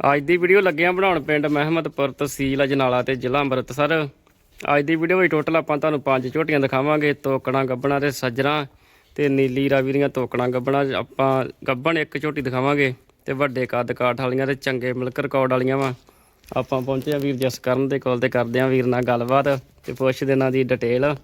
ਅੱਜ ਦੀ ਵੀਡੀਓ ਲੱਗਿਆ ਬਣਾਉਣ ਪਿੰਡ ਮਹਿਮਦਪੁਰ ਤਹਿਸੀਲ ਅਜਨਾਲਾ ਤੇ ਜ਼ਿਲ੍ਹਾ ਅੰਮ੍ਰਿਤਸਰ। ਅੱਜ ਦੀ ਵੀਡੀਓ ਵਿੱਚ ਟੋਟਲ ਆਪਾਂ ਤੁਹਾਨੂੰ ਪੰਜ ਝੋਟੀਆਂ ਦਿਖਾਵਾਂਗੇ ਤੋਕੜਾਂ ਗੱਬਣਾ ਤੇ ਸੱਜਰਾਂ ਤੇ ਨੀਲੀ ਰਾਵੀ ਦੀਆਂ ਤੋਕੜਾਂ ਗੱਬਣਾ ਆਪਾਂ ਗੱਬਣ ਇੱਕ ਝੋਟੀ ਦਿਖਾਵਾਂਗੇ ਤੇ ਵੱਡੇ ਕੱਦ ਕਾਠ ਵਾਲੀਆਂ ਤੇ ਚੰਗੇ ਮਿਲਕ ਰਿਕਾਰਡ ਵਾਲੀਆਂ ਵਾ। ਆਪਾਂ ਪਹੁੰਚੇ ਆ ਵੀਰ ਜਸਕਰਨ ਦੇ ਕੋਲ ਤੇ ਕਰਦੇ ਆ ਵੀਰ ਨਾਲ ਗੱਲਬਾਤ ਤੇ ਪੁੱਛਦੇ ਇਹਨਾਂ ਦੀ ਡਿਟੇਲ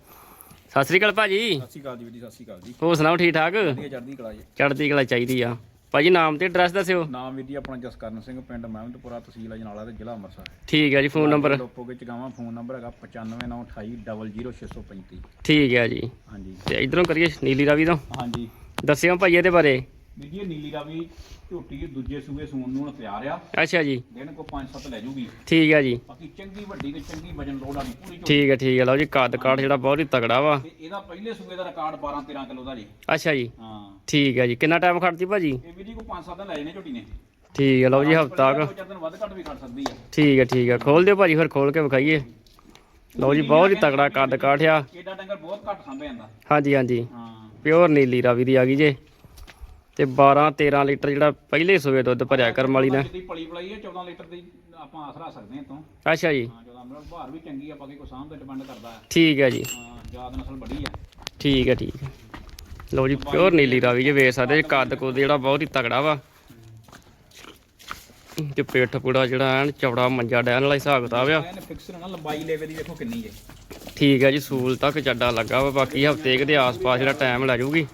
ਸਤਿ ਸ੍ਰੀ ਅਕਾਲ ਭਾਜੀ। ਸਤਿ ਸ਼੍ਰੀ ਅਕਾਲ ਜੀ ਵੀਰ ਜੀ ਸਤਿ ਸ਼੍ਰੀ ਅਕਾਲ ਜੀ। ਹੋਰ ਸੁਣਾਓ ਠੀਕ ਠਾਕ ਚੜ੍ਹਦੀ ਕਲਾ ਜੀ। ਚੜ੍ਹਦੀ ਕਲਾ ਚਾਹੀਦੀ ਆ। ਭਾਜੀ ਨਾਮ ਤੇ ਐਡਰੈਸ ਦੱਸਿਓ। ਨਾਮ ਵੀਰ ਜੀ ਆਪਣਾ ਜਸਕਰਨ ਸਿੰਘ ਪਿੰਡ ਮਹਿਮਦਪੁਰਾ ਤਹਿਸੀਲ ਅਜਨਾਲਾ ਤੇ ਜ਼ਿਲ੍ਹਾ ਅੰਮ੍ਰਿਤਸਰ। ਠੀਕ ਹੈ ਜੀ ਫੋਨ ਨੰਬਰ ਲੋਪੋ ਵਿੱਚ ਗਾਵਾਂ ਫੋਨ ਨੰਬਰ ਹੈਗਾ 9598200635 ਠੀਕ ਹੈ ਜੀ। ਹਾਂਜੀ। ਤੇ ਇਧਰੋਂ ਕਰੀਏ ਨੀਲੀ ਰਾਵੀ ਤੋਂ। ਹਾਂਜੀ। ਦੱਸਿਓ ਭਾਈ ਇਹਦੇ ਬਾਰੇ। ਵੀਰ ਜੀ ਇਹ ਨੀਲੀ ਰਾਵੀ ਝੋਟੀ ਦੂਜੇ ਸੂਏ ਸੂਣ ਨੂੰ ਹੁਣ ਤਿਆਰ ਆ। ਅੱਛਾ ਜੀ। ਦਿਨ ਕੋ 5-7 ਲੈ ਜੂਗੀ। ਠੀਕ ਹੈ ਜੀ। ਬਾਕੀ ਚੰਗੀ ਵੱਡੀ ਤੇ ਚੰਗੀ ਵਜਨ ਲੋਡ ਵਾਲੀ ਪੂਰੀ ਝੋਟੀ। ਠੀਕ ਹੈ ਠੀਕ ਹੈ ਲਓ ਜੀ ਕੱਦ ਕਾਠ ਜਿਹੜਾ ਬਹੁਤ ਹੀ ਤਗੜਾ ਵਾ। ਤੇ ਇਹਦਾ ਪਹਿਲੇ ਸੂਏ ਦਾ ਰਿਕਾਰਡ 12-13 ਕਿਲੋ ਦਾ ਜੀ। ਅੱਛਾ ਜੀ। ਹਾਂ। ਠੀਕ ਹੈ ਜੀ। ਕਿੰਨਾ ਟਾਈਮ ਖੜਦੀ ਭਾਜੀ? ਇਹ ਵੀਰ ਜੀ ਕੋ 5-7 ਦਿਨ ਲੈ ਜਾਣੇ ਝੋਟੀ ਨੇ। ਠੀਕ ਹੈ ਲਓ ਜੀ ਹਫਤਾ ਦੋ ਚਾਰ ਦਿਨ ਵੱਧ ਘੱਟ ਵੀ ਖੜ ਸਕਦੀ ਆ। ਠੀਕ ਹੈ ਠੀਕ ਹੈ ਖੋਲ ਦਿਓ ਭਾਜੀ ਫਿਰ ਖੋਲ ਕੇ ਵਿਖਾਈਏ। ਲਓ ਜੀ ਬਹੁਤ ਹੀ ਤਗੜਾ ਕੱਦ ਕਾਠ ਆ। ਇਹਦਾ ਡੰਗਰ ਬਹੁਤ ਘੱਟ ਸੰਭੇ ਜਾਂਦਾ। ਹਾਂਜੀ ਹਾਂਜੀ। ਹਾਂ। ਪਿਓਰ ਨੀਲੀ ਰਾਵੀ ਦੀ ਆ ਗਈ ਜੇ। ਤੇ 12 13 ਲੀਟਰ ਜਿਹੜਾ ਪਹਿਲੇ ਸੂਏ ਦੁੱਧ ਭਰਿਆ ਕਰਮ ਵਾਲੀ ਨੇ। ਜਿੱਦੀ ਪਲੀ ਪਲਾਈ ਹੈ 14 ਲੀਟਰ ਦੀ ਆਪਾਂ ਆਸਰਾ ਸਕਦੇ ਹਾਂ ਤੋਂ ਅੱਛਾ ਜੀ। ਹਾਂ 14 ਮਤਲਬ ਭਾਰ ਵੀ ਚੰਗੀ ਆ ਬਾਕੀ ਕੋ ਸਾਂਭ ਤੇ ਡਿਪੈਂਡ ਕਰਦਾ ਹੈ। ਠੀਕ ਹੈ ਜੀ। ਹਾਂ ਯਾਦ ਨਸਲ ਬੜੀ ਆ। ਠੀਕ ਹੈ ਠੀਕ ਹੈ। ਲਓ ਜੀ ਪਿਓਰ ਨੀਲੀ ਰਾਵੀ ਜੇ ਵੇਚ ਸਕਦੇ ਜੀ ਕੱਦ ਕੁੱਦ ਜਿਹੜਾ ਬਹੁਤ ਹੀ ਤਗੜਾ ਵਾ। ਤੇ ਪੇਟ ਪੂੜਾ ਜਿਹੜਾ ਐਨ ਚੌੜਾ ਮੰਜਾ ਡੈਣ ਵਾਲਾ ਹਿਸਾਬ ਕਿਤਾਬ ਆ। ਇਹਨੇ ਫਿਕਸ ਨਾ ਲੰਬਾਈ ਲੈਵੇ ਦੀ ਵੇਖੋ ਕਿੰਨੀ ਹੈ। ਠੀਕ ਹੈ ਜੀ ਸੂਲ ਤੱਕ ਚੱਡਾ ਲੱਗਾ ਵਾ ਬਾਕੀ ਹਫ਼ਤੇ ਕੁ ਦੇ ਆਸ-ਪਾਸ ਜਿਹੜਾ ਟਾਈਮ ਲੈ ਜਾਊਗੀ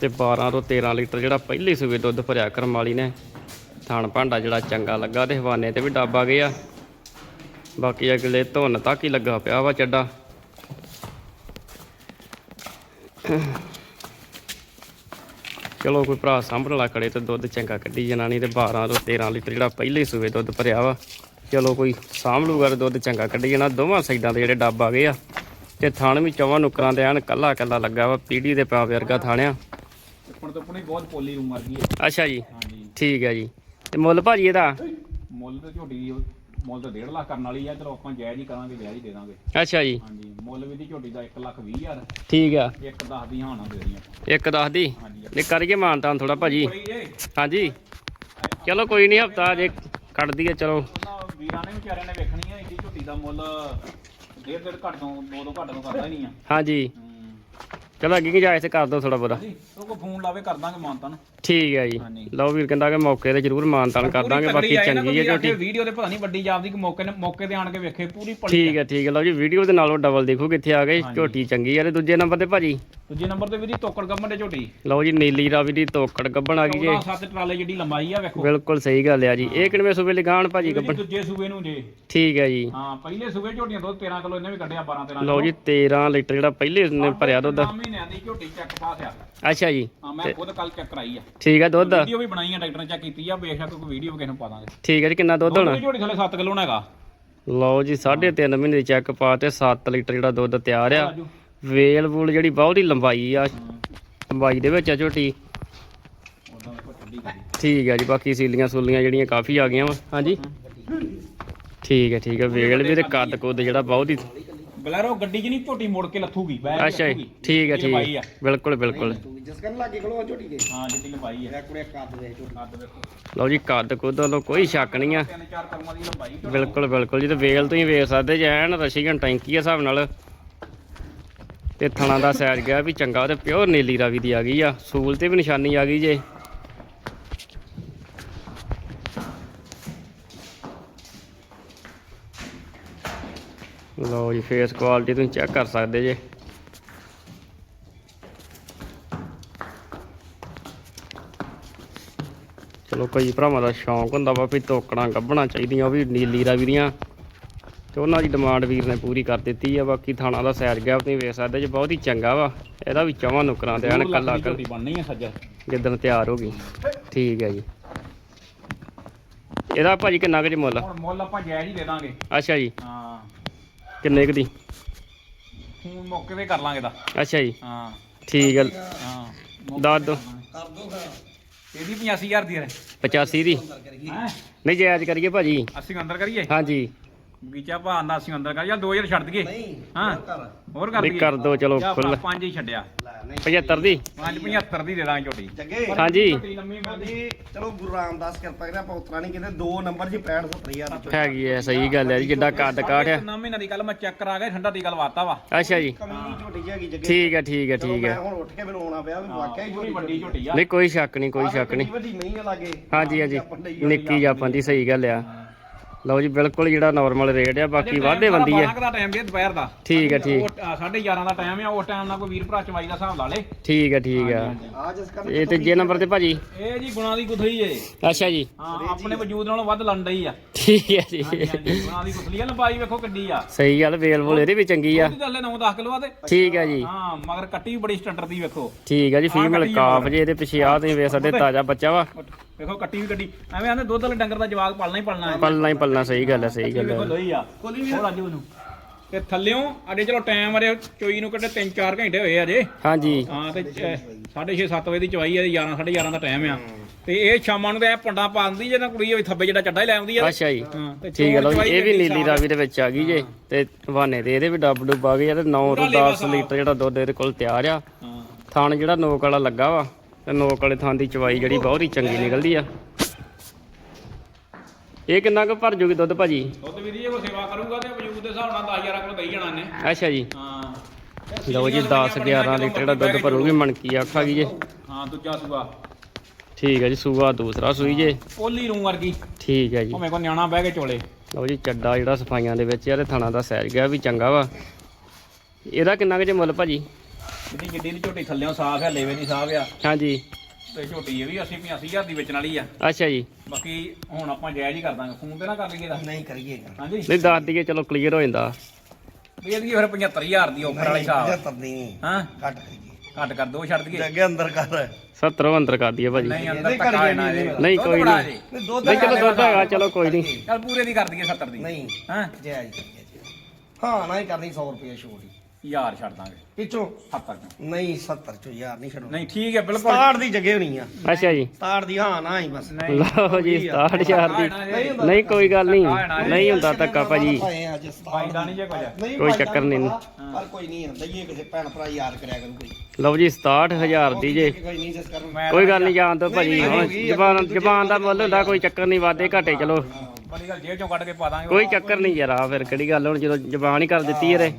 ਤੇ 12 ਤੋਂ 13 ਲੀਟਰ ਜਿਹੜਾ ਪਹਿਲੇ ਸੂਵੇ ਦੁੱਧ ਭਰਿਆ ਕਰਮ ਵਾਲੀ ਨੇ। ਥਾਣ ਭਾਂਡਾ ਜਿਹੜਾ ਚੰਗਾ ਲੱਗਾ ਤੇ ਹਵਾਨੇ ਤੇ ਵੀ ਡੱਬ ਆ ਗਏ ਆ ਬਾਕੀ ਅਗਲੇ ਧੁੰਨ ਤੱਕ ਹੀ ਲੱਗਾ ਪਿਆ ਵਾ ਚੱਡਾ। ਚਲੋ ਕੋਈ ਭਰਾ ਸਾਂਭਣ ਵਾਲਾ ਖੜੇ ਤੇ ਦੁੱਧ ਚੰਗਾ ਕੱਢੀ ਜਨਾਨੀ ਤੇ 12 ਤੋਂ 13 ਲੀਟਰ ਜਿਹੜਾ ਪਹਿਲੇ ਸੂਵੇ ਦੁੱਧ ਭਰਿਆ ਵਾ। ਚਲੋ ਕੋਈ ਸਾਂਭ ਲੂਗਾ ਦੁੱਧ ਚੰਗਾ ਕੱਢੀ ਜਾਣਾ, ਦੋਵਾਂ ਸਾਈਡਾਂ ਤੇ ਜਿਹੜੇ ਡੱਬ ਆ ਗਏ ਆ। ਤੇ ਥਾਣ ਵੀ ਚੌਵਾਂ ਨੁਕਰਾਂ ਦੇ ਐਨ ਕੱਲਾ ਕੱਲਾ ਲੱਗਾ ਵਾ, ਪੀੜੀ ਦੇ ਪਿਆ ਵਰਗਾ ਥਾਣਿਆ। ਉੱਪਰ ਤੋਂ ਪੁਣੀ ਬਹੁਤ ਪੋਲੀ ਆ ਗਈ ਹੈ। ਅੱਛਾ ਜੀ। ਹਾਂਜੀ। ਠੀਕ ਹੈ ਜੀ। ਤੇ ਮੁੱਲ ਭਾਜੀ ਇਹਦਾ? ਮੁੱਲ ਤੇ ਝੋਟੀ ਦੀ ਮੁੱਲ ਤਾਂ 1.5 ਲੱਖ ਕਰਨ ਵਾਲੀ ਆ ਚਲੋ ਆਪਾਂ ਜਾਇਜ਼ ਹੀ ਕਰਾਂਗੇ ਵਿਆਹ ਹੀ ਦੇ ਦਾਂਗੇ। ਅੱਛਾ ਜੀ। ਹਾਂਜੀ। ਮੁੱਲ ਵੀ ਦੀ ਝੋਟੀ ਦਾ 1 ਲੱਖ 20 ਹਜ਼ਾਰ। ਠੀਕ ਆ। ਇੱਕ 10 ਦੀ ਹਾਣਾ ਦੇ ਦਈਆਂ ਆਪਾਂ। ਇੱਕ ਦੱਸ ਦੀ? ਹਾਂਜੀ। ਨੇ ਕਰੀਏ ਮਾਨਤਾਂ ਥੋੜਾ ਭਾਜੀ। ਬੜੀ ਜੇ। ਹਾਂਜੀ। ਚਲੋ ਕੋਈ ਨਹੀਂ ਹਫਤਾ ਜੇ ਕੱਢ ਦਈਏ ਚਲੋ। ਉਹਨਾਂ ਵੀਰਾਂ ਨੇ ਵਿਚਾਰਿਆਂ ਨੇ ਵੇਖਣੀ ਆ ਇੰਨੀ ਝੋਟੀ ਦਾ ਮੁੱਲ ਡੇਢ ਡੇਢ ਘੱਟ ਤੋਂ ਦੋ ਦੋ ਘੱਟ ਤੋਂ ਕਰਦਾ ਹੀ ਨਹੀਂ ਆ। ਹਾਂਜੀ। ਹੂੰ। ਚਲੋ ਅੱਗੇ ਕੀ ਜਾਇਜ਼ ਕਰ ਦਿਓ ਥੋੜਾ ਬਹੁਤਾ। ਜੀ ਉਹ ਕੋ ਫੋਨ ਲਾਵੇ ਕਰ ਦਾਂਗੇ ਮਾਨਤਾ ਨੂੰ ਠੀਕ ਹੈ ਜੀ। ਹਾਂਜੀ। ਲਓ ਵੀਰ ਕਹਿੰਦਾ ਕਿ ਮੌਕੇ ਤੇ ਜ਼ਰੂਰ ਮਾਨਤਾਨ ਕਰ ਦਾਂਗੇ ਬਾਕੀ ਚੰਗੀ ਹੈ ਝੋਟੀ ਵੀਡੀਓ ਤੇ ਪਤਾ ਨਹੀਂ ਵੱਡੀ ਜਾਪਦੀ ਕਿ ਮੌਕੇ ਨੇ ਮੌਕੇ ਤੇ ਆਣ ਕੇ ਵੇਖੇ ਪੂਰੀ ਪਲੀ ਠੀਕ ਹੈ ਠੀਕ ਹੈ। ਲਓ ਜੀ ਵੀਡੀਓ ਦੇ ਨਾਲੋਂ ਡਬਲ ਦੇਖੋ ਕਿੱਥੇ ਆ ਗਏ ਝੋਟੀ ਚੰਗੀ ਹੈ ਤੇ ਦੂਜੇ ਨੰਬਰ ਤੇ ਭਾਜੀ। ਦੂਜੇ ਨੰਬਰ ਤੇ ਵੀਰੀ ਤੋਕੜ ਗੱਮਣ ਦੇ ਝੋਟੀ। ਲਓ ਜੀ ਨੀਲੀ ਰਾਵੀ ਦੀ ਤੋਕੜ ਗੱਬਣ ਆ ਗਈ ਜੇ। 14 ਸੱਤ ਟਰਾਲੇ ਜਿਹੜੀ ਲੰਬਾਈ ਆ ਵੇਖੋ। ਬਿਲਕੁਲ ਸਹੀ ਗੱਲ ਆ ਜੀ। ਇਹ ਕਿਨਵੇਂ ਸੂਬੇ ਲਗਾਣ ਭਾਜੀ ਗੱਬਣ? ਦੂਜੇ ਸੂਬੇ ਨੂੰ ਜੇ। ਠੀਕ ਹੈ ਜੀ। ਹਾਂ ਪਹਿਲੇ ਸੂਬੇ ਝੋਟੀਆਂ ਦੁੱਧ 13 ਕਿਲੋ ਇਹਨੇ ਵੀ ਕੱਢਿਆ 12 13 ਲਓ ਜੀ 13 ਲੀਟਰ ਜਿਹੜਾ ਪਹਿਲੇ ਨੇ ਭਰਿਆ ਦੁੱਧ। ਮਹੀਨਿਆਂ ਦੀ ਝੋਟੀ ਚੈੱਕ ਪਾਸ ਆ ਅੱਛਾ ਜੀ। ਹਾਂ ਮੈਂ ਖੁਦ ਕੱਲ ਚੈੱਕ ਕਰਾਈ ਆ। ਠੀਕ ਹੈ ਦੁੱਧ? ਵੀਡੀਓ ਵੀ ਬਣਾਈ ਆ ਡਾਕਟਰ ਨੇ ਚੈੱਕ ਕੀਤੀ ਆ ਬੇਸ਼ੱਕ ਕੋਈ ਵੀਡੀਓ ਕਿਸੇ ਨੂੰ ਪਾ ਦਾਂਗੇ। ਠੀਕ ਹੈ ਜੀ ਕਿੰਨਾ ਦੁੱਧ ਹੋਣਾ? ਝੋਟੀ ਥੱਲੇ 7 ਕਿਲੋ ਨਾ ਹੈਗਾ। ਲਓ ਜੀ 3.5 ਮਹੀਨੇ ਦੀ ਚੈੱਕ ਪਾ ਤੇ 7 ਲੀਟਰ ਜਿਹੜਾ ਦੁੱਧ ਤਿਆਰ ਆ। ਵੇਲ ਵੂਲ ਜਿਹੜੀ ਬਹੁਤ ਹੀ ਲੰਬਾਈ ਆ ਲੰਬਾਈ ਦੇ ਵਿੱਚ ਆ ਝੋਟੀ। ਠੀਕ ਹੈ ਜੀ ਬਾਕੀ ਸੀਲੀਆਂ ਸੂਲੀਆਂ ਜਿਹੜੀਆਂ ਕਾਫੀ ਆ ਗਈਆਂ ਵਾ। ਹਾਂਜੀ। ਠੀਕ ਹੈ ਠੀਕ ਹੈ ਵੇਲ ਵੀ ਤੇ ਕੱਦ ਕੁੱਦ ਜਿਹੜਾ ਬਹੁਤ ਹੀ ਬਲੈਰੋ ਗੱਡੀ 'ਚ ਨਹੀਂ ਝੋਟੀ ਮੁੜ ਕੇ ਲੱਥੂਗੀ ਬੈਠ ਅੱਛਾ ਜੀ ਠੀਕ ਹੈ ਠੀਕ ਹੈ ਬਿਲਕੁਲ। ਬਿਲਕੁਲ ਜਸਕਰਨ ਲੱਗੇ ਖਲੋ ਝੋਟੀ ਦੇ ਹਾਂ ਜਿੱਤੀ ਲੰਬਾਈ ਆ। ਕੁੜੇ ਕੱਦ ਦੇ ਝੋਟੀ। ਕੱਦ ਵੇਖੋ ਲਓ ਜੀ ਕੱਦ ਕੁੱਦ ਵੱਲੋਂ ਕੋਈ ਸ਼ੱਕ ਨਹੀਂ ਆ। ਤਿੰਨ ਚਾਰ ਕਰਮਾਂ ਦੀ ਲੰਬਾਈ ਝੋਟੀ। ਬਿਲਕੁਲ ਬਿਲਕੁਲ ਜੀ ਤੇ ਵੇਲ ਤੁਸੀਂ ਵੇਖ ਸਕਦੇ ਜੇ ਐਨ ਰਸ਼ੀਗਨ ਟੈਂਕੀ ਆ ਹਿਸਾਬ ਨਾਲ। ਤੇ ਥਣਾ ਦਾ ਸਾਈਜ਼ ਗਿਆ ਵੀ ਚੰਗਾ ਤੇ ਪਿਓਰ ਨੀਲੀ ਰਾਵੀ ਦੀ ਆ ਗਈ ਆ। ਸੂਲ ਤੇ ਵੀ ਨਿਸ਼ਾਨੀ ਆ ਗਈ ਜੇ। ਲਓ ਜੀ ਫੇਸ ਕੁਆਲਿਟੀ ਤੁਸੀਂ ਚੈੱਕ ਕਰ ਸਕਦੇ ਜੇ। ਚਲੋ ਕਈ ਭਰਾਵਾਂ ਦਾ ਸ਼ੌਂਕ ਹੁੰਦਾ ਵਾ ਵੀ ਤੋਕੜਾਂ ਗੱਭਣਾ ਚਾਹੀਦੀਆਂ, ਉਹ ਵੀ ਨੀਲੀ ਰਾਵੀ ਦੀਆਂ। ਤੇ ਉਹਨਾਂ ਦੀ ਡਿਮਾਂਡ ਵੀਰ ਨੇ ਪੂਰੀ ਕਰ ਦਿੱਤੀ ਆ ਬਾਕੀ ਥਾਣਾ ਦਾ ਸਾਈਜ਼ ਗਿਆ ਤੁਸੀਂ ਵੇਖ ਸਕਦੇ ਜੇ ਬਹੁਤ ਹੀ ਚੰਗਾ ਵਾ ਇਹਦਾ ਵੀ ਚਵਾਂ ਨੁਕਰਾਂ ਤੇ ਐਨ ਕੱਲਾ ਕੱਲਾ ਬਣਨੀ ਆ ਜਿੱਦਣ ਤਿਆਰ ਹੋ ਗਈ। ਠੀਕ ਹੈ ਜੀ। ਇਹਦਾ ਭਾਜੀ ਕਿੰਨਾ ਕੁ ਜੀ ਮੁੱਲ? ਹੁਣ ਮੁੱਲ ਆਪਾਂ ਜਾਇਜ਼ ਹੀ ਦੇ ਦਾਂਗੇ। ਅੱਛਾ ਜੀ। ਹਾਂ। ਕਿੰਨੇ ਕੁ ਦੀ? ਫੋਨ ਮੌਕੇ ਤੇ ਕਰ ਲਾਂਗੇ ਦਾ। ਅੱਛਾ ਜੀ। ਹਾਂ। ਠੀਕ ਹੈ ਹਾਂ ਦੱਸ ਦੋ। ਕਰ ਦੋ ਫਿਰ ਇਹਦੀ। 85000 ਦੀ? ਹੈ। 85 ਦੀ ਨਹੀਂ ਜਾਇਜ਼ ਕਰੀਏ ਭਾਜੀ। 80 ਅੰਦਰ ਕਰੀਏ? ਹਾਂਜੀ। ਬਗੀਚਾ ਭਾਅ ਦਾ ਅਸੀਂ ਅੰਦਰ ਕਰ ਜਾਂ 2000 ਛੱਡ ਦਈਏ। ਨਹੀਂ ਹਾਂ। ਹੋਰ ਕਰ। ਹੋਰ ਕਰ ਨਹੀਂ ਦਈਏ। ਕਰ ਦੋ ਚਲੋ ਜਾਂ ਫੁੱਲ ਪੰਜ ਹੀ ਛੱਡਿਆ। ਲੈ ਨਹੀਂ 75 ਦੀ। 5 75 ਦੀ ਦੇ ਦਾਂਗੇ ਝੋਟੀ। ਜੱਗੇ ਹਾਂਜੀ। ਝੋਟੀ ਲੰਮੀ ਮਿਲਦੀ ਜੀ ਚਲੋ ਗੁਰੂ ਰਾਮਦਾਸ ਕਿਰਪਾ ਕਰਿਆ ਆਪਾਂ ਉਤਰਾ ਨਹੀਂ ਕਹਿੰਦੇ ਦੋ ਨੰਬਰ ਜੀ 65 70000 ਦੀ ਹੈਗੀ ਐ ਸਹੀ ਗੱਲ ਹੈ ਜੀ ਜਿੱਡਾ ਕੱਦ ਕਾਠ ਆ 9 ਮਹੀਨਾ ਦੀ ਗੱਲ ਮੈਂ ਚੈੱਕ ਕਰਾ ਕੇ ਠੰਡਾ ਟੀਕਾ ਲਵਾਤਾ ਵਾ। ਅੱਛਾ ਜੀ। ਕਮੀ ਦੀ ਝੋਟੀ ਜੀ ਹੈਗੀ ਜੱਗੇ। ਠੀਕ ਹੈ ਠੀਕ ਹੈ ਚਲੋ ਠੀਕ ਮੈਂ ਹੈ ਹੁਣ ਉੱਠ ਕੇ ਮੈਨੂੰ ਆਉਣਾ ਪਿਆ ਵੀ ਵਾਕਿਆ ਹੀ ਵੱਡੀ ਝੋਟੀ ਆ। ਨਹੀਂ ਕੋਈ ਸ਼ੱਕ ਨਹੀਂ ਕੋਈ ਸ਼ੱਕ ਨਹੀਂ। ਵੱਡੀ ਨਹੀਂ ਆ ਲਾਗੇ। ਹਾਂਜੀ ਹਾਂਜੀ। ਨਿੱਕੀ ਜਾਪਾਂ ਦੀ ਸਹੀ ਗੱਲ ਆ। ਲਓ ਜੀ ਬਿਲਕੁਲ ਜਿਹੜਾ ਨਾਰਮਲ ਰੇਟ ਆ ਬਾਕੀ ਵਾਧੇ ਬੰਦੀ ਆ। 12 ਦਾ ਟਾਈਮ ਦੇ ਦੁਪਹਿਰ ਦਾ। ਠੀਕ ਹੈ ਠੀਕ। ਉਹ 11:30 ਦਾ ਟਾਈਮ ਆ ਉਸ ਟਾਈਮ ਨਾਲ ਕੋਈ ਵੀਰ ਭਰਾ ਚਵਾਈ ਦਾ ਹਿਸਾਬ ਲਾ ਲੇ। ਠੀਕ ਹੈ ਠੀਕ ਆ। ਇਹ ਤੀਜੇ ਨੰਬਰ ਤੇ ਭਾਜੀ? ਇਹ ਜੀ ਗੁਣਾ ਦੀ ਗੁਥਲੀ ਏ। ਅੱਛਾ ਜੀ। ਹਾਂ ਆਪਣੇ ਵਜੂਦ ਨਾਲੋਂ ਵੱਧ ਲੰਡਈ ਆ। ਠੀਕ ਹੈ ਜੀ। ਗੁਣਾ ਦੀ ਗੁਥਲੀ ਆ ਲੰਬਾਈ ਵੇਖੋ ਕਿੱਡੀ ਆ। ਸਹੀ ਗੱਲ ਵੇਲ ਵੋਲ ਇਹਦੀ ਵੀ ਚੰਗੀ ਆ। ਉਹਦੀ ਥੱਲੇ 9-10 ਕਿਲੋ ਆ ਤੇ। ਠੀਕ ਹੈ ਜੀ। ਹਾਂ ਮਗਰ ਕੱਟੀ ਵੀ ਬੜੀ ਸਟੈਂਡਰਡ ਦੀ ਵੇਖੋ। ਠੀਕ ਹੈ ਜੀ ਫੀਮੇਲ ਕਾਫ ਜੇ ਇਹਦੇ ਪਿੱਛੇ ਆ ਤੁਸੀਂ ਵੇਖ ਸਕਦੇ ਤਾਜ਼ਾ ਬੱਚਾ ਵਾ। ਵੇਖੋ ਕੱਟੀ ਵੀ ਕੱਢੀ। ਐਵੇਂ ਆਂਦੇ ਦੁੱਧ ਵਾਲੇ ਡੰਗਰ ਦਾ ਜਵਾਕ ਪਾਲਣਾ ਹੀ ਪਾਲਣਾ ਹੈ। ਪਲਣਾ ਹੀ ਪਲਣਾ ਸਹੀ ਗੱਲ ਹੈ ਸਹੀ ਗੱਲ ਵੇਖੋ ਹੈ ਲੋਈ ਆ। ਹੋਰ ਅੱਜ ਉਹਨੂੰ ਤੇ ਥੱਲਿਓਂ ਅਡੇ ਚਲੋ ਟਾਈਮ ਅਰੇ ਚੋਈ ਨੂੰ ਕੱਢੇ 3-4 ਘੰਟੇ ਹੋਏ ਅਜੇ। ਹਾਂਜੀ। ਹਾਂ ਤੇ 6:30 7 ਵਜੇ ਦੀ ਚਵਾਈ ਆ 11 11:30 ਦਾ ਟਾਈਮ ਆ। ਤੇ ਇਹ ਸ਼ਾਮਾਂ ਨੂੰ ਤੇ ਐ ਪੰਡਾ ਪਾ ਦਿੰਦੀ ਜੇ ਨਾ ਕੁੜੀ ਹੋਈ ਥੱਬੇ ਜਿਹੜਾ ਚੱਡਾ ਹੀ ਲੈ ਆਉਂਦੀ ਆ। ਅੱਛਾ ਜੀ। ਹਾਂ ਤੇ ਠੀਕ ਹੈ ਲਓ ਜੀ ਇਹ ਵੀ ਨੀਲੀ ਰਾਵੀ ਦੇ ਵਿੱਚ ਆ ਗਈ ਜੇ ਤੇ ਵਾਨੇ ਤੇ ਇਹਦੇ ਵੀ ਡੱਬ ਡੁੱਬ ਆ ਗਏ ਆ ਤੇ 9 ਤੋਂ 10 ਲੀਟਰ ਜਿਹੜਾ ਦੁੱਧ ਇਹਦੇ ਕੋਲ ਤਿਆਰ ਆ। ਹਾਂ। ਥਣ ਜਿਹੜਾ ਨੋਕ ਵਾਲਾ ਲੱਗਾ ਵਾ ਤੇ ਨੋਕ ਵਾਲੇ ਥਣ ਦੀ ਚਵਾਈ ਜਿਹੜੀ ਬਹੁਤ ਹੀ ਚੰਗੀ ਨਿਕਲਦੀ ਆ। ਇਹ ਕਿੰਨਾ ਕੁ ਭਰ ਜੂਗੀ ਦੁੱਧ ਭਾਜੀ? ਦੁੱਧ ਵੀ ਦੀ ਇਹ ਕੋ ਸੇਵਾ ਕਰੂਗਾ ਤੇ ਵਜੂਦ ਦੇ ਹਿਸਾਬ ਨਾਲ 10000 ਕਿਲੋ ਦੇਈ ਜਾਣਾ ਨੇ ਅੱਛਾ ਜੀ। ਹਾਂ। ਲਓ ਜੀ 10 11 ਲੀਟਰ ਜਿਹੜਾ ਦੁੱਧ ਭਰੂਗੀ ਮਣਕੀ ਆਖਾ ਗਈ ਜੇ ਹਾਂ ਦੂਜਾ ਸੂਆ। ਠੀਕ ਹੈ ਜੀ ਸੂਆ ਦੂਸਰਾ ਸੂਈ ਜੇ। ਪੋਲੀ ਰੂ ਵਰਗੀ। ਠੀਕ ਹੈ ਜੀ। ਭਾਵੇਂ ਕੋ ਨਿਆਣਾ ਬਹਿ ਕੇ ਚੋਲੇ। ਲਓ ਜੀ ਚੱਡਾ ਜਿਹੜਾ ਸਫਾਈਆਂ ਦੇ ਵਿੱਚ ਆ ਤੇ ਥਣਾ ਦਾ ਸਾਈਜ਼ ਗਿਆ ਵੀ ਚੰਗਾ ਵਾ। ਇਹਦਾ ਕਿੰਨਾ ਕੁ ਜੇ ਮੁੱਲ ਭਾਜੀ? ਜਿੱਡੀ ਜਿੱਡੀ ਦੀ ਝੋਟੀ ਥੱਲਿਓਂ ਸਾਫ਼ ਆ ਲੇਵੇ ਦੀ ਸਾਫ਼ ਆ। ਹਾਂਜੀ। ਤੇ ਝੋਟੀ ਇਹ ਵੀ 80 85000 ਦੀ ਵੇਚਣ ਵਾਲੀ ਆ। ਅੱਛਾ ਜੀ। ਬਾਕੀ ਹੁਣ ਆਪਾਂ ਜਾਇਜ਼ ਹੀ ਕਰ ਦਾਂਗੇ। ਫੋਨ ਤੇ ਨਾ ਕਰ ਲਈਏ ਦਾ ਨਹੀਂ ਕਰੀਏ ਹਾਂਜੀ। ਨਹੀਂ ਦੱਸ ਦਈਏ ਚਲੋ ਕਲੀਅਰ ਹੋ ਜਾਂਦਾ। ਵੀ ਇਹਦੀ ਫਿਰ 75000 ਦੀ ਆਫਰ ਵਾਲੀ ਹਿਸਾਬ 75 ਨਹੀਂ। ਹਾਂ? ਘੱਟ ਕਰੀਏ। ਘੱਟ ਕਰ ਦੋ ਛੱਡ ਦਈਏ। ਜੱਗੇ ਅੰਦਰ ਕਰ। 70 ਅੰਦਰ ਕਰ ਦਈਏ ਭਾਜੀ। ਨਹੀਂ ਅੰਦਰ ਨਹੀਂ ਤੱਕ ਆਣਾ ਨਹੀਂ, ਨਹੀਂ, ਕੋਈ ਨਹੀਂ। ਜੇ। ਨਹੀਂ ਨਹੀਂ ਚਲੋ ਦੁੱਧ ਹੈਗਾ ਚਲੋ ਕੋਈ ਨਹੀਂ। ਚੱਲ ਪੂਰੇ ਦੀ ਕਰ ਦਈਏ 70 ਦੀ। ਨਹੀਂ। ਹਾਂ? ਜਾਇਜ਼ ਕਰੀਏ ਜੀ ਹਾਂ। ਨਾ ਹੀ ਕਰਨੀ 100 ਰੁਪਏ ਛੋੜ ਹੀ ਯਾਰ ਛੱਡ ਦਾਂਗੇ। ਪਿੱਛੋਂ? 70 ਚ। ਨਹੀਂ 70 ਚੋਂ ਯਾਰ ਨਹੀਂ ਛੱਡੋ ਨਹੀਂ ਠੀਕ ਹੈ ਬਿਲਕੁਲ। 67 ਦੀ ਜਗ੍ਹਾ ਹੋਣੀ ਆ। ਅੱਛਾ ਜੀ। 67 ਦੀ ਹਾਂ ਨਾ ਹੀ ਬਸ। ਨਹੀਂ। ਲਓ ਜੀ 67000 ਦੀ। ਨਹੀਂ ਕੋਈ ਗੱਲ ਨਹੀਂ। ਨਹੀਂ ਹੁੰਦਾ ਧੱਕਾ ਭਾਜੀ। ਫਾਇਦਾ ਨਹੀਂ ਜੇ ਕੋਈ ਚੱਕਰ ਨਹੀਂ। ਹੁੰਦਾ, ਪਰ ਕੋਈ ਨਹੀਂ ਦਈਏ ਕਿਸੇ ਭੈਣ ਭਰਾ ਯਾਦ ਕਰਿਆ ਕਰੂ ਕੋਈ। ਲਓ ਜੀ 67000 ਦੀ ਜੇ। ਕੋਈ ਗੱਲ ਨਹੀਂ ਜਾਣ ਦੋ ਭਾਜੀ। ਜ਼ਬਾਨ ਜ਼ਬਾਨ ਦਾ ਮੁੱਲ ਹੁੰਦਾ ਕੋਈ ਚੱਕਰ ਨਹੀਂ ਵਾਦੇ ਘਾਟੇ ਚਲੋ। ਬੜੀ ਗੱਲ ਜੇਬ ਚੋਂ ਕੱਢ ਕੇ ਪਾ ਦਾਂਗੇ। ਕੋਈ ਚੱਕਰ ਨਹੀਂ ਯਾਰ ਆ ਫਿਰ ਕਿਹੜੀ ਗੱਲ ਹੁਣ ਜਦੋਂ ਜ਼ਬਾਨ ਹੀ ਕਰ ਦਿੱਤੀ ਇਹਦੇ।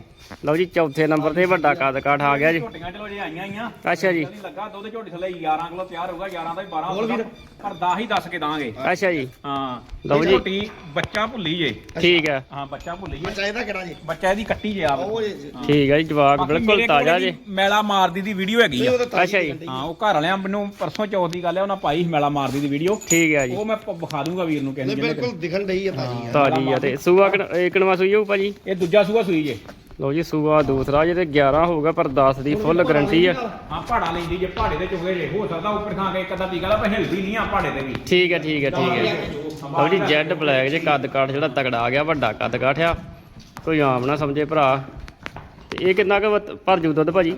ਲਓ ਜੀ ਚੌਥੇ ਨੰਬਰ ਤੇ ਵੱਡਾ ਕੱਦ ਕਾਠ ਆ ਗਿਆ ਜੀ। ਝੋਟੀਆਂ ਚਲੋ ਜੇ ਆਈਆਂ ਆਈਆਂ ਅੱਛਾ ਜੀ। ਨਹੀਂ ਲੱਗਾ ਦੁੱਧ ਝੋਟੀ ਥੱਲੇ 11 ਕਿਲੋ ਤਿਆਰ ਹੋਊਗਾ 11 ਦਾ ਹੀ 12 ਹੋਊਗਾ। ਪਰ 10 ਹੀ ਦੱਸ ਕੇ ਦਾਂਗੇ। ਅੱਛਾ ਜੀ। ਹਾਂ। ਲਓ ਜੀ। ਝੋਟੀ ਬੱਚਾ ਭੁੱਲੀ ਜੇ। ਠੀਕ ਹੈ ਹਾਂ ਬੱਚਾ ਭੁੱਲੀ ਜੇ। ਚਾਹੀਦਾ ਕਿਹੜਾ ਜੀ? ਬੱਚਾ ਇਹਦੀ ਕੱਟੀ ਜੇ ਆਪ। ਉਹ ਜੀ। ਠੀਕ ਹੈ ਜੀ ਜਵਾਕ ਬਾਕੀ ਬਿਲਕੁਲ ਤਾਜ਼ਾ ਜੇ ਮੈਲਾ ਮਾਰਦੀ ਦੀ ਵੀਡੀਓ ਹੈਗੀ ਆ। ਉਹ ਤਾਂ ਅੱਛਾ ਜੀ। ਹਾਂ ਉਹ ਘਰ ਵਾਲਿਆਂ ਮੈਨੂੰ ਪਰਸੋਂ ਚੌਥ ਦੀ ਗੱਲ ਹੈ ਉਹਨਾਂ ਪਾਈ ਮੈਲਾ ਮਾਰਦੀ ਦੀ ਵੀਡੀਓ। ਠੀਕ ਹੈ ਜੀ। ਉਹ ਮੈਂ ਵਿਖਾ ਦੂੰਗਾ ਵੀਰ ਨੂੰ ਕਹਿੰਦੇ ਬਿਲਕੁਲ ਦਿਖਣ ਡਈ ਆ ਤਾਜੀ। ਆ ਤਾਜੀ ਆ ਤੇ। ਸੂਆ ਸੂਈ ਹੋਊ ਭਾਜੀ? ਇਹ ਦੂਜਾ ਸੂਆ ਸੂਈ ਜੇ। ਲਓ ਜੀ ਸੂਆ ਦੂਸਰਾ ਜੇ ਤੇ 11 ਹੋਊਗਾ ਪਰ 10 ਦੀ ਫੁੱਲ ਗਾਰੰਟੀ ਆ। ਹਾਂ ਪਹਾੜਾ ਲੈਂਦੀ ਜੇ ਪਹਾੜੇ ਦੇ ਚੁਗੇ ਜੇ ਹੋ ਸਕਦਾ ਉੱਪਰ ਥਾਂ ਕੇ ਇੱਕ ਅੱਧਾ ਟੀਕਾ ਲਾ ਪਰ ਹਿਲਦੀ ਨਹੀਂ ਆ ਪਹਾੜੇ ਤੇ ਵੀ। ਠੀਕ ਹੈ ਠੀਕ ਹੈ ਠੀਕ ਹੈ। ਲਓ ਜੀ ਜੈਡ ਬਲੈਕ ਜੇ ਕੱਦ ਕਾਠ ਜਿਹੜਾ ਤਗੜਾ ਆ ਗਿਆ ਵੱਡਾ ਕੱਦ ਕਾਠ ਆ। ਕੋਈ ਆਮ ਨਾ ਸਮਝੇ ਭਰਾ। ਤੇ ਇਹ ਕਿੰਨਾ ਕੁ ਭਰ ਜੂ ਦੁੱਧ ਭਾਜੀ?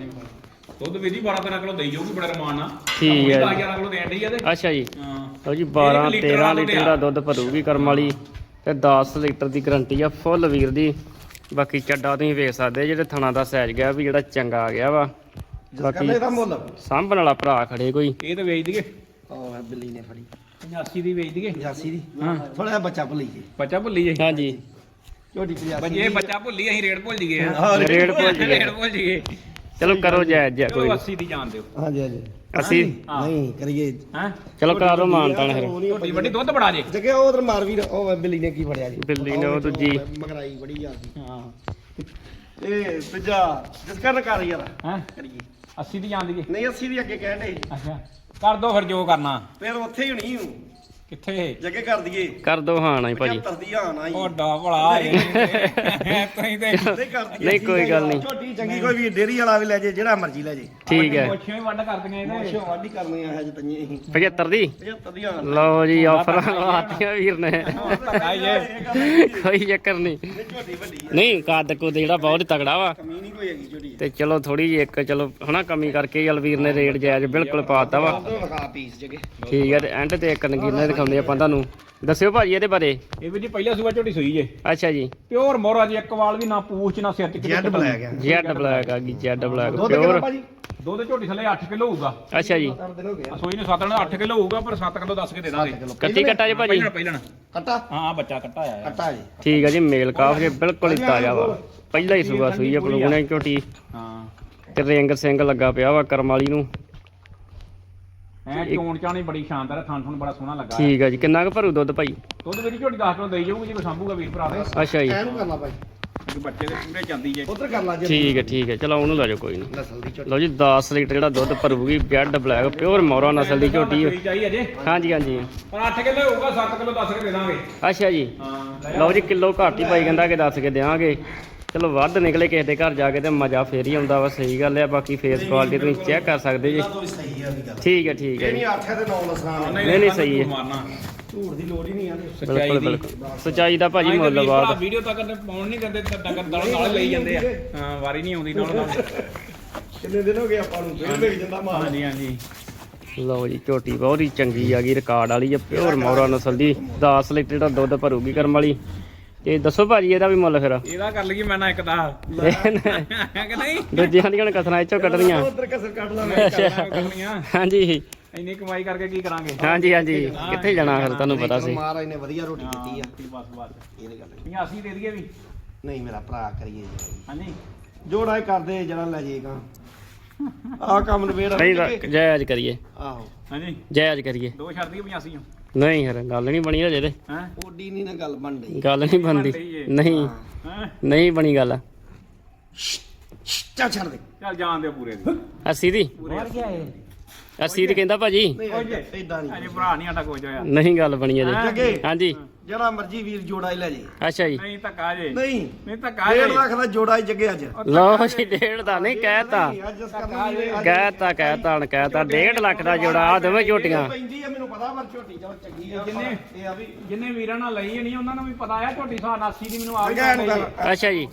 ਦੁੱਧ ਵੀ ਦੀ 12 13 ਕਿਲੋ ਦੇਈ ਜਾਊਗੀ ਬੜਾ ਰਮਾਨ ਨਾਲ। ਠੀਕ ਹੈ। 10 11 ਕਿਲੋ ਦੇਣ ਡਈ ਆ ਤੇ। ਅੱਛਾ ਜੀ। ਹਾਂ। ਲਓ ਜੀ 12 ਲੀਟਰ 13 ਵਾਲਾ ਲੀਟਰ ਦਾ ਦੁੱਧ ਭਰੂਗੀ ਕਰਮ ਵਾਲੀ। ਤੇ 10 ਲੀਟਰ ਦੀ ਗਾਰੰਟੀ ਆ ਫੁੱਲ ਵੀਰ ਦੀ। ਬਾਕੀ ਚੱਡਾ ਤੁਸੀਂ ਵੇਖ ਸਕਦੇ ਜਿਹੜੇ ਥਣਾ ਦਾ ਸਾਈਜ਼ ਗਿਆ ਵੀ ਜਿਹੜਾ ਚੰਗਾ ਆ ਗਿਆ ਵਾ। ਬਾਕੀ ਇਹਦਾ ਮੁੱਲ ਸਾਂਭਣ ਵਾਲਾ ਭਰਾ ਖੜੇ ਕੋਈ। ਇਹ ਤਾਂ ਵੇਚ ਦਈਏ। ਉਹ ਹੈ ਬਿੱਲੀ ਨੇ ਫੜੀ। 85 ਦੀ ਵੇਚ ਦਈਏ। 85 ਦੀ। ਹਾਂ। ਥੋੜਾ ਜਿਹਾ ਬੱਚਾ ਭੁੱਲੀ ਜੀ ਬੱਚਾ ਭੁੱਲੀ ਜੇ ਹਾਂਜੀ। ਝੋਟੀ 85 ਬੱਜੇ ਬੱਚਾ ਭੁੱਲੀ ਅਸੀਂ ਰੇਟ ਭੁੱਲ ਜੀਏ ਹਾਂ ਰੇਟ ਭੁੱਲ ਜੀਏ ਭੁੱਲ ਜੀਏ ਚਲੋ ਕਰੋ ਜਾਇਜ਼ ਜਿਹਾ ਕੋਈ ਚਲੋ 80 ਦੀ ਜਾਣ ਦਿਓ। ਹਾਂਜੀ ਹਾਂਜੀ। ਅਸੀਂ। ਨਹੀਂ ਕਰੀਏ। ਹੈ? ਚਲੋ ਕਰਾ ਦੋ ਮਾਨਤਾਨ ਫਿਰ। ਝੋਟੀ ਵੱਡੀ ਦੁੱਧ ਬੜਾ ਜੇ। ਜਗੇ ਉਹ ਉਧਰ ਮਾਰ ਵੀ ਉਹ ਬਿੱਲੀ ਨੇ ਕੀ ਫੜਿਆ ਜੀ? ਬਿੱਲੀ ਨੇ ਉਹ ਦੂਜੀ। ਮਗਰਾਈ ਬੜੀ ਜਾਂਦੀ ਹਾਂ। ਇਹ ਤੀਜਾ ਜਿਸ ਕਰਨ ਕਰ ਯਾਰ। ਹੈ? ਕਰੀਏ। 80 ਦੀ ਜਾਣ ਦੀਏ ਨਹੀਂ 80 ਦੀ ਅੱਗੇ ਕਹਿਣ ਦੇ ਅੱਛਾ। ਕਰ ਦੋ ਫਿਰ ਜੋ ਕਰਨਾ। ਫਿਰ ਉੱਥੇ ਹੀ ਹੋਣੀ ਹੂੰ ਕਿੱਥੇ? ਜਗੇ ਕਰ ਦਈਏ। ਕਰ ਦੋ ਹਾਂ ਨਾ ਜੀ ਭਾਜੀ। 75 ਦੀ ਹਾਂ ਨਾ ਹੀ। ਉਹ ਡਾ ਭਲਾ ਏ ਤੁਸੀਂ ਤੇ ਨਹੀਂ ਕਰ ਦਈਏ। ਨਹੀਂ, ਕੋਈ ਗੱਲ ਨਹੀਂ। ਝੋਟੀ ਚੰਗੀ ਕੋਈ ਵੀ ਡੇਰੀ ਵਾਲਾ ਵੀ ਲੈ ਜੇ ਜਿਹੜਾ ਮਰਜ਼ੀ ਲੈ ਜੇ। ਠੀਕ ਹੈ। ਪੁੱਛਿਓ ਹੀ ਵੱਢ ਕਰ ਦਿੰਗੇ ਇਹਦੇ। ਮੋਸ਼ੋ ਵਾਢੀ ਕਰਨੀ ਆ ਹਜੇ ਤੰਨੇ ਅਸੀਂ। 75 ਦੀ? 75 ਦੀ ਹਾਂ। ਲਓ ਜੀ ਆਫਰਾਂ ਲਵਾਤੀਆਂ ਵੀਰ ਨੇ। ਹੀ ਕੋਈ ਚੱਕਰ ਨਹੀਂ। ਨਹੀਂ ਝੋਟੀ ਵੱਡੀ ਆ। ਨਹੀਂ ਕੱਦ ਕੁਦ ਜਿਹੜਾ ਬਹੁਤ ਤਗੜਾ ਵਾ। ਕਮੀ ਨਹੀਂ ਕੋਈ ਹੈਗੀ ਝੋਟੀ। ਤੇ ਚਲੋ ਥੋੜੀ ਜਿਹੀ ਇੱਕ ਚਲੋ ਹਨਾ ਕਮੀ ਕਰਕੇ ਜਲਵੀਰ ਨੇ ਰੇਟ ਜਾਇਜ਼ ਬਿਲਕੁਲ ਪਾਤਾ ਵਾ। ਉਹ ਵਿਖਾ ਪੀਸ ਜਗੇ। ਠੀਕ ਹੈ ਤੇ ਐਂਡ ਤੇ ਇੱਕ ਨਗੀਨਾ ਦਿਖਾ ਵਿਖਾਉਂਦੇ ਆਪਾਂ ਤੁਹਾਨੂੰ। ਦੱਸਿਓ ਭਾਜੀ ਇਹਦੇ ਬਾਰੇ। ਇਹ ਵੀ ਜੀ ਪਹਿਲਾ ਸੂਆ ਝੋਟੀ ਸੂਈ ਜੇ। ਅੱਛਾ ਜੀ। ਪਿਓਰ ਮੋਹਰਾ ਜੀ ਇੱਕ ਵਾਲ ਵੀ ਨਾ ਪੂਛ ਨਾ ਸਿਰ ਚ ਜੈਡ ਬਲੈਕ ਆ। ਜੈਡ ਬਲੈਕ ਆ ਗਈ ਜੈਡ ਬਲੈਕ ਦੁੱਧ ਕਿੰਨਾ ਪਿਓਰ। ਭਾਜੀ? ਦੁੱਧ ਝੋਟੀ ਥੱਲੇ 8 ਕਿਲੋ ਹੋਊਗਾ। ਅੱਛਾ ਜੀ। ਚਾਰ ਦਿਨ ਹੋ ਗਏ। ਆ ਸੂਈ ਨੂੰ 7 ਨਾਲ 8 ਕਿਲੋ ਹੋਊਗਾ ਪਰ 7 ਕਿਲੋ ਦੱਸ ਕੇ ਦੇ ਦਾਂਗੇ। ਕੱਟੀ ਕੱਟਾ ਜੀ ਭਾਜੀ। ਪਹਿਲਣ ਪਹਿਲਣ ਕੱਟਾ? ਹਾਂ ਬੱਚਾ ਕੱਟਾ ਆਇਆ। ਕੱਟਾ ਜੀ। ਠੀਕ ਆ ਜੀ ਮੇਲ ਕਾਫ ਜੇ ਬਿਲਕੁਲ ਹੀ ਤਾਜ਼ਾ ਵਾ। ਪਹਿਲਾ ਹੀ ਸੂਆ ਸੂਈ ਆ ਬਲੂਗਣੇ ਝੋਟੀ। ਹਾਂ। ਤੇ ਰਿੰਗ ਸਿੰਘ ਲੱਗਾ ਪਿਆ ਵਾ ਕਰਮ ਵਾਲੀ ਨੂੰ। ਐ ਚੋਣ ਚਾਣੀ ਬੜੀ ਸ਼ਾਨਦਾਰ ਹੈ ਥਣ ਥਣ ਬੜਾ ਸੋਹਣਾ ਲੱਗਾ ਹੈ। ਠੀਕ ਆ ਜੀ ਕਿੰਨਾ ਕੁ ਭਰੂ ਦੁੱਧ ਭਾਈ? ਦੁੱਧ ਮੇਰੀ ਝੋਟੀ 10 ਕਿਲੋ ਦੇਈ ਜਾਊਗੀ ਜੇ ਕੋਈ ਸੰਭੂਗਾ ਵੀਰ ਭਰਾ ਦੇ। ਅੱਛਾ ਜੀ। ਐਨੂੰ ਕਰਨਾ ਭਾਈ। ਕਿਉਂਕਿ ਬੱਚੇ ਦੇ ਪੂਰੇ ਜਾਂਦੀ ਜੇ। ਉਧਰ ਕਰ ਲਾ ਜੀ। ਠੀਕ ਹੈ ਠੀਕ ਹੈ। ਚਲੋ ਉਹਨੂੰ ਲੈ ਜਾਓ ਕੋਈ ਨਹੀਂ। ਨਸਲ ਦੀ ਝੋਟੀ। ਲਓ ਜੀ 10 ਲੀਟਰ ਜਿਹੜਾ ਦੁੱਧ ਭਰੂਗੀ ਜੈਡ ਬਲੈਕ ਪਿਓਰ ਮੌਰਾ ਨਸਲ ਦੀ ਝੋਟੀ। ਹੈ ਅਜੇ। ਹਾਂਜੀ ਹਾਂਜੀ। ਪਰ 8 ਕਿਲੋ ਹੋਊਗਾ 7 ਕਿਲੋ ਦੱਸ ਕੇ ਦੇ ਦਾਂਗੇ। ਅੱਛਾ ਜੀ। ਹਾਂ ਲਓ ਜੀ ਕਿਲੋ ਘੱਟ ਹੀ ਪਾਈ ਕਹਿੰਦਾ ਕਿ ਦੱਸ ਕੇ ਦੇਵਾਂਗੇ। ਚਲੋ ਵੱਧ ਨਿਕਲੇ ਕਿਸੇ ਦੇ ਘਰ ਜਾ ਕੇ ਤੇ ਮਜ਼ਾ ਫੇਰ ਹੀ ਆਉਂਦਾ ਵਾ ਸਹੀ ਗੱਲ ਹੈ ਬਾਕੀ ਫੇਸ ਕੁਆਲਿਟੀ ਤੁਸੀਂ ਚੈੱਕ ਕਰ ਸਕਦੇ ਜੀ। ਆ ਠੀਕ ਹੈ ਠੀਕ ਹੈ ਇਹ ਨਹੀਂ ਆਖਿਆ ਤੇ ਨੌ ਲਸਣਾ ਨਹੀਂ, ਨਹੀਂ, ਸਹੀ ਹੈ। ਝੂਠ ਦੀ ਲੋੜ ਹੀ ਨਹੀਂ ਆ ਸੱਚਾਈ ਬਿਲਕੁਲ ਦੀ। ਬਿਲਕੁਲ। ਸਚਾਈ ਦਾ ਭਾਜੀ ਮੁੱਲ ਬਾਤ ਵੀਡੀਓ ਤੱਕ ਪਾਉਣ ਨਹੀਂ ਦਿੰਦੇ ਡੰਗਰ ਨਾਲ ਨਾਲ ਲਈ ਜਾਂਦੇ ਆ। ਹਾਂ ਵਾਰੀ ਨਹੀਂ ਆਉਂਦੀ ਨਾਲ ਨਾਲ। ਕਿੰਨੇ ਦਿਨ ਹੋ ਗਏ ਆਪਾਂ ਨੂੰ? ਫੇਰ ਵੇਚ ਜਾਂਦਾ ਮਾਲ ਹਾਂਜੀ ਹਾਂਜੀ। ਲਓ ਜੀ ਝੋਟੀ ਬਹੁਤ ਹੀ ਚੰਗੀ ਆ ਗਈ ਰਿਕਾਰਡ ਵਾਲੀ ਹੈ ਪਿਓਰ ਮੌਰਾ ਨਸਲ ਦੀ। 10 ਲੀਟਰ ਦਾ ਦੁੱਧ ਭਰੂਗੀ ਕਰਮ ਵਾਲੀ। ਤੇ ਦੱਸੋ ਭਾਜੀ ਇਹਦਾ ਵੀ ਮੁੱਲ ਫਿਰ। ਇਹਦਾ ਕਰ ਲਈਏ ਮੈਂ ਨਾ ਇੱਕ ਦਾ ਕਿ ਨਹੀਂ? ਦੂਜਿਆਂ ਦੀਆਂ ਕਥਨਾ ਇੱਚੋਂ ਕੱਢਣੀਆਂ। ਉਧਰ ਕਸਰ ਕੱਢ ਲਾ ਕਰਨੀਆਂ ਹਾਂਜੀ। ਇੰਨੀ ਕਮਾਈ ਕਰਕੇ ਕੀ ਕਰਾਂਗੇ? ਹਾਂਜੀ ਹਾਂਜੀ। ਕਿੱਥੇ ਜਾਣਾ ਫਿਰ ਤੁਹਾਨੂੰ ਪਤਾ ਸੀ। ਮਹਾਰਾਜ ਨੇ ਵਧੀਆ ਰੋਟੀ ਦਿੱਤੀ ਆ। ਬਸ ਬਸ। ਇਹਦੇ ਗੱਲ। ਨਹੀਂ ਅਸੀਂ ਦੇ ਦਈਏ ਵੀ? ਨਹੀਂ ਮੇਰਾ ਭਰਾ ਕਰੀਏ ਜੀ। ਹਾਂਜੀ। ਜੋੜਾ ਹੀ ਕਰਦੇ ਜਿਹੜਾ ਲੈ ਜਾਏਗਾ। ਆ ਕੰਮ ਨਵੇੜ ਨਹੀਂ ਤਾਂ ਜਾਇਜ਼ ਕਰੀਏ। ਆਹੋ। ਹਾਂਜੀ। ਜਾਇਜ਼ ਕਰੀਏ। ਦੋ ਛੱਡ ਦਈਏ 85 ਨਹੀਂ ਯਾਰ ਗੱਲ ਨਹੀਂ ਬਣੀ ਹਜੇ ਤੇ। ਹੈ? ਓਡੀ ਨਹੀਂ ਨਾ ਗੱਲ ਬਣ ਰਹੀ ਗੱਲ ਨਹੀਂ। ਬਣਦੀ ਨਹੀਂ ਨਹੀਂ ਬਣੀ ਗੱਲ। ਚੱਲ ਛੱਡ ਦੇ। हाँ। ਚੱਲ ਜਾਣ ਦੇ ਪੂਰੇ ਦੀ। 80 ਦੀ। ਪੂਰੇ 80 ਦੀ। ਕਹਿੰਦਾ ਭਾਜੀ। ਨਹੀਂ ਇਦਾਂ ਅਜੇ ਨਹੀਂ। ਭਰਾ ਨਹੀਂ ਆਟਾ ਕੋਈ ਹੋਇਆ। ਨਹੀਂ ਗੱਲ ਬਣੀ ਅਜੇ ਹਾਂਜੀ। ਜਿਹੜਾ ਮਰਜ਼ੀ ਵੀਰ ਜੋੜਾ ਹੀ ਲੈ ਜੇ। ਅੱਛਾ ਜੀ। ਨਹੀਂ ਧੱਕਾ ਜੇ। ਨਹੀਂ ਨਹੀਂ ਧੱਕਾ ਜੇ। ਡੇਢ ਲੱਖ ਦਾ ਜੋੜਾ ਹੀ ਜੱਗੇ ਅੱਜ। ਲਓ ਜੀ ਡੇਢ ਦਾ ਨਹੀਂ ਕਹਿਤਾ ਨਹੀਂ, ਅੱਜ ਇਸ ਕਰਨਾ ਵੀ ਅੱਜ ਕਹਿਤਾ ਕਹਿਤਾ ਹਣ ਕਹਿਤਾ। 1.5 ਲੱਖ ਦਾ ਜੋੜਾ ਆ ਦੋਵੇਂ ਝੋਟੀਆਂ। ਪੈਂਦੀ ਆ ਮੈਨੂੰ ਪਤਾ ਪਰ ਝੋਟੀ ਜੋ ਚੰਗੀ ਆ ਜਿੰਨੇ- ਪਰ ਇਹ ਆ ਵੀ ਜਿੰਨੇ ਵੀਰਾਂ ਨਾਲ ਲਈ ਨਹੀਂ ਉਹਨਾਂ ਨੂੰ ਵੀ ਪਤਾ ਆ ਝੋਟੀ ਸਾਹ 80 ਦੀ ਮੈਨੂੰ ਆ ਵੀ। ਅੱਛਾ ਜੀ।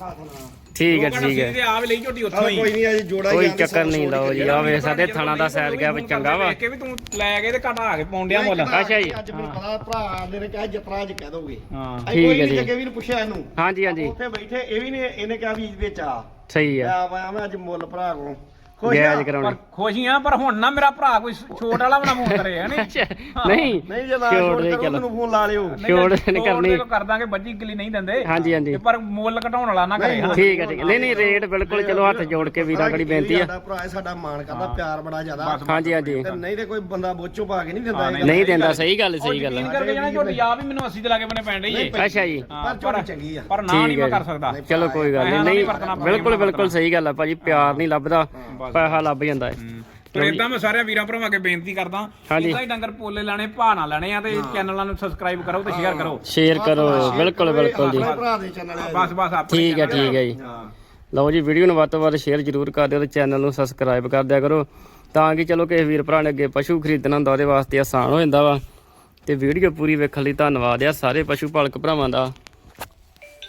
ਠੀਕ ਹੈ ਠੀਕ ਹੈ। ਆ ਵੀ ਲਈ ਝੋਟੀ ਉੱਥੋਂ ਹੀ। ਕੋਈ ਨਹੀਂ ਅੱਜ ਜੋੜਾ ਹੀ ਕੋਈ ਚੱਕਰ ਨਹੀਂ ਲਓ ਜੀ ਆ ਵੇਖ ਸਾਡੇ ਥਣਾ ਦਾ ਸਾਈਜ਼ ਗਿਆ ਵੀ ਚੰਗਾ ਵਾ। ਕੇ ਵੀ ਤੂੰ ਲੈ ਕੇ ਤੇ ਘਟਾ ਕੇ ਪਾਉਂਦਿਆ ਮੁੱਲ। ਅੱਛਾ ਜੀ। ਅੱਜ ਮੈਨੂੰ ਪਤਾ ਭਰਾ ਨੇ ਕਿਹਾ ਜਤਰਾ ਅੱਜ ਕਹਿ ਦੋਗੇ। ਹਾਂ। ਠੀਕ ਕੋਈ ਹੈ ਨਹੀਂ ਜੀ। ਜੱਗੇ ਵੀ ਨੂੰ ਪੁੱਛਿਆ ਇਹਨੂੰ। ਹਾਂਜੀ ਹਾਂਜੀ। ਉੱਥੇ ਬੈਠੇ ਇਹ ਵੀ ਨੇ ਇਹਨੇ ਕਿਹਾ ਵੀ ਵਿੱਚ ਆ। ਸਹੀ ਹੈ ਮੈਂ ਅੱਜ ਮੁੱਲ ਭਰਾ ਕੋ ਖੁਸ਼ ਆ ਜਾਇਜ਼ ਪਰ ਕਰਾਉਣੀ ਖੁਸ਼ੀਆਂ ਪਰ ਹੁਣ ਨਾ ਮੇਰਾ ਭਰਾ ਕੋਈ ਛੋਟ ਵਾਲਾ ਬਣਾ ਫੋਨ ਕਰੇ ਹੈ। ਨਹੀਂ। ਨਹੀਂ ਜੇ ਨਾ ਦੇ ਕਰੋ ਚਲੋ ਮੈਨੂੰ ਫੋਨ ਲਾ ਲਿਓ। ਛੋੜ ਨਹੀਂ ਕਰਨੀ। ਕਰ ਦਾਂਗੇ ਬੱਜੀ ਕਿਲੀ ਨਹੀਂ ਦਿੰਦੇ। ਹਾਂਜੀ ਹਾਂਜੀ। ਤੇ ਪਰ ਮੁੱਲ ਘਟਾਉਣ ਵਾਲਾ ਨਾ ਕਰੇ ਹਾਂ। ਠੀਕ ਹੈ ਠੀਕ ਹੈ ਨਹੀਂ ਨਹੀਂ ਰੇਟ ਬਿਲਕੁਲ ਚਲੋ ਹੱਥ ਜੋੜ ਕੇ ਵੀਰਾਂ ਕੜੀ ਬੇਨਤੀ ਆ। ਸਾਡਾ ਭਰਾ ਹੈ, ਸਾਡਾ ਮਾਣ ਕਰਦਾ ਪਿਆਰ ਬੜਾ ਜ਼ਿਆਦਾ। ਹਾਂਜੀ ਹਾਂਜੀ। ਤੇ ਨਹੀਂ ਤੇ ਕੋਈ ਬੰਦਾ ਬੋਚੋ ਪਾ ਕੇ ਨਹੀਂ ਦਿੰਦਾ। ਨਹੀਂ ਦਿੰਦਾ ਸਹੀ ਗੱਲ ਸਹੀ ਗੱਲ ਯਕੀਨ ਕਰਕੇ ਜਣਾ ਝੋਟੀ ਆ ਵੀ ਮੈਨੂੰ 80 ਦੇ ਲਾਗੇ ਬਨੇ ਪੈਣ ਡਈ ਏ। ਅੱਛਾ ਜੀ। ਪਰ ਝੋਟੀ ਚੰਗੀ ਆ। ਪਰ ਨਾ ਨਹੀਂ ਮੈਂ ਹੈ ਕਰ ਸਕਦਾ। ਚਲੋ ਕੋਈ ਗੱਲ ਨਹੀਂ ਬਿਲਕੁਲ ਬਿਲਕੁਲ ਸਹੀ ਗੱਲ ਆ ਭਾਜੀ ਪਿਆਰ ਨਹੀਂ ਲੱਭਦਾ। ਪੈਸਾ ਲੱਭ ਜਾਂਦਾ ਹੈ। ਤੇ ਇਦਾਂ ਮੈਂ ਸਾਰਿਆਂ ਵੀਰਾਂ ਭਰਾਵਾਂ ਅੱਗੇ ਬੇਨਤੀ ਕਰਦਾ ਹਾਂਜੀ। ਇਦਾਂ ਹੀ ਡੰਗਰ ਪੋਲੇ ਲੈਣੇ ਭਾਅ ਨਾ ਲੈਣੇ ਆ ਤੇ ਚੈਨਲਾਂ ਨੂੰ ਸਬਸਕ੍ਰਾਈਬ ਕਰੋ ਤੇ ਸ਼ੇਅਰ ਕਰੋ। ਸ਼ੇਅਰ ਕਰੋ ਬਿਲਕੁਲ ਬਿਲਕੁਲ ਜੀ। ਆਪਣੇ ਭਰਾ ਦੇ ਚੈਨਲ ਬਸ ਬਸ ਆਪਣੇ ਠੀਕ ਹੈ ਠੀਕ ਹੈ ਜੀ। ਲਓ ਜੀ ਵੀਡੀਓ ਨੂੰ ਵੱਧ ਤੋਂ ਵੱਧ ਸ਼ੇਅਰ ਜ਼ਰੂਰ ਕਰ ਦਿਓ ਤੇ ਚੈਨਲ ਨੂੰ ਸਬਸਕ੍ਰਾਈਬ ਕਰ ਦਿਆ ਕਰੋ। ਤਾਂ ਕਿ ਚਲੋ ਕਿਸੇ ਵੀਰ ਭਰਾ ਨੇ ਅੱਗੇ ਪਸ਼ੂ ਖਰੀਦਣਾ ਹੁੰਦਾ ਉਹਦੇ ਵਾਸਤੇ ਆਸਾਨ ਹੋ ਜਾਂਦਾ ਵਾ। ਤੇ ਵੀਡੀਓ ਪੂਰੀ ਵੇਖਣ ਲਈ ਧੰਨਵਾਦ ਆ ਸਾਰੇ ਪਸ਼ੂ ਪਾਲਕ ਭਰਾਵਾਂ ਦਾ।